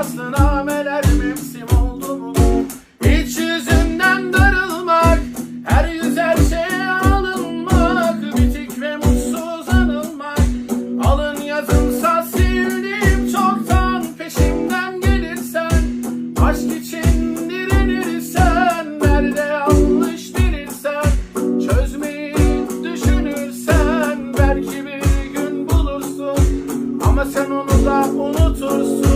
yaslı nameler mevsim oldu mu? Hiç yüzünden darılmak, her yüz her şeye alınmak, bitik ve mutsuz anılmak. Alın yazımsa sevdiğim çoktan peşimden gelirsen, aşk için direnirsen, nerede yanlış dirilsen, çözmeyi düşünürsen, belki bir gün bulursun. Ama sen onu da unutursun.